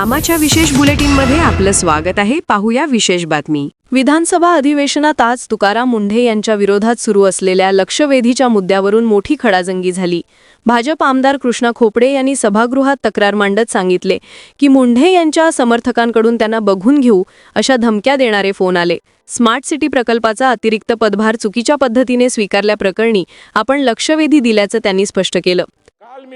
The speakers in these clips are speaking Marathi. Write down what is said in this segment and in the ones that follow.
आमाच्या विशेष बुलेटिनमध्ये आपलं स्वागत आहे. पाहूया विशेष बातमी. विधानसभा अधिवेशनात आज तुकाराम मुंढे यांच्या विरोधात सुरू असलेल्या लक्षवेधीच्या मुद्द्यावरून मोठी खडाजंगी झाली. भाजप आमदार कृष्णा खोपडे यांनी सभागृहात तक्रार मांडत सांगितले की मुंढे यांच्या समर्थकांकडून त्यांना बघून घेऊ अशा धमक्या देणारे फोन आले. स्मार्ट सिटी प्रकल्पाचा अतिरिक्त पदभार चुकीच्या पद्धतीने स्वीकारल्याप्रकरणी आपण लक्षवेधी दिल्याचं त्यांनी स्पष्ट केलं.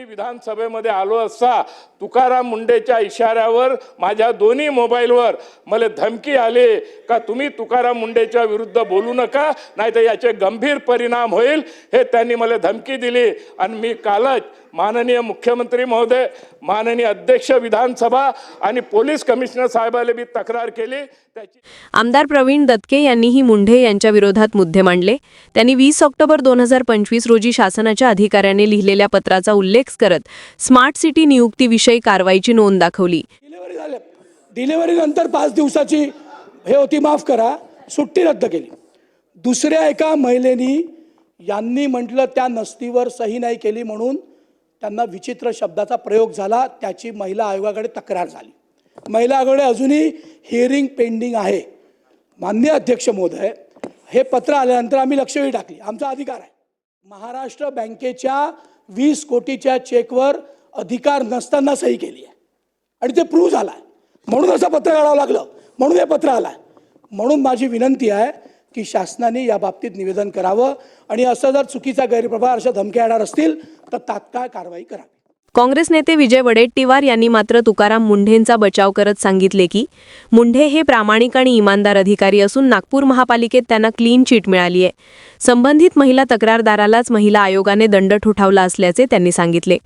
मी विधानसभेमध्ये आलो असता तुकाराम मुंडेच्या इशाऱ्यावर माझ्या दोन्ही मोबाईलवर मला धमकी आली का तुम्ही तुकाराम मुंडेच्या विरुद्ध बोलू नका? नाही तर याचे गंभीर परिणाम होईल. हे त्यांनी मला धमकी दिली आणि मी कालच माननीय मुख्यमंत्री महोदय माननीय अध्यक्ष विधानसभा आणि पोलीस कमिशनर साहेबाला मी तक्रार केली. त्याची आमदार प्रवीण दत्के यांनीही मुंढे यांच्या विरोधात मुद्दे मांडले. त्यांनी वीस ऑक्टोबर दोन हजार पंचवीस रोजी शासनाच्या अधिकाऱ्याने लिहिलेल्या पत्राचा उल्लेख करत स्मार्ट सिटी नियुक्तीविषयी कारवाईची नोंद दाखवली. डिलिव्हरी झाल्या. डिलिव्हरी नंतर पाच दिवसाची हे होती माफ करा सुट्टी रद्द केली. दुसऱ्या एका महिलेनी यांनी म्हटलं त्या नसतीवर सही नाही केली म्हणून त्यांना विचित्र शब्दाचा प्रयोग झाला त्याची महिला आयोगाकडे तक्रार झाली. महिला आयोगाकडे अजूनही हिअरिंग पेंडिंग आहे. मान्य अध्यक्ष महोदय हे पत्र आल्यानंतर आम्ही लक्षवेधी टाकली. आमचा अधिकार आहे. महाराष्ट्र बँकेच्या वीस कोटीच्या चेकवर अधिकार नसताना सही केली आहे. आणि ते प्रूव्ह झालं आहे. म्हणून असं पत्र काढावं लागलं. म्हणून हे पत्र आलं आहे. म्हणून माझी विनंती आहे की शासनाने या बाबतीत निवेदन करावं आणि असं जर चुकीचा गैरप्रभार अशा धमक्या येणार असतील तर तात्काळ कारवाई करावी. काँग्रेस नेते विजय वडेट्टीवार यांनी मात्र तुकाराम मुंढेंचा बचाव करत सांगितले की मुंढे हे प्रामाणिक आणि इमानदार अधिकारी असून नागपूर महापालिकेत त्यांना क्लीन चिट मिळाली आहे. संबंधित महिला तक्रारदारालाच महिला आयोगाने दंड ठोठावला असल्याचे त्यांनी सांगितले.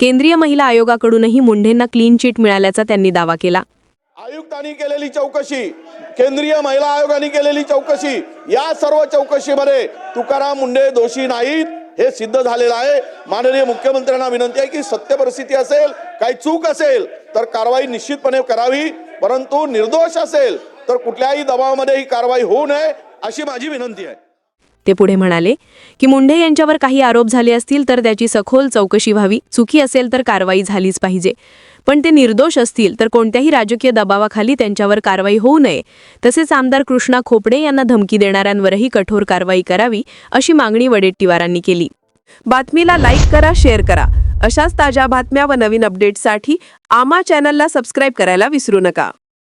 केंद्रीय महिला आयोगाकडूनही मुंढेंना क्लीन चिट मिळाल्याचा त्यांनी दावा केला. आयुक्तांनी केलेली चौकशी केंद्रीय महिला आयोगाने केलेली चौकशी या सर्व चौकशीमध्ये तुकाराम मुंडे दोषी नाहीत हे सिद्ध झालेलं आहे. माननीय मुख्यमंत्र्यांना विनंती आहे की सत्य परिस्थिती असेल काही चूक असेल तर कारवाई निश्चितपणे करावी. परंतु निर्दोष असेल तर कुठल्याही दबावामध्ये ही कारवाई होऊ नये अशी माझी विनंती आहे. ते पुढे म्हणाले की मुंढे यांच्यावर काही आरोप झाले असतील तर त्याची सखोल चौकशी व्हावी. चुकी असेल तर कारवाई झालीच पाहिजे. पण ते निर्दोष असतील तर कोणत्याही राजकीय दबावाखाली त्यांच्यावर कारवाई होऊ नये. तसेच आमदार कृष्णा खोपडे यांना धमकी देणाऱ्यांवरही कठोर कारवाई करावी अशी मागणी वडेट्टीवारांनी केली. बातमीला लाईक करा शेअर करा. अशाच ताज्या बातम्या व नवीन अपडेट्ससाठी आमा चॅनलला सबस्क्राईब करायला विसरू नका.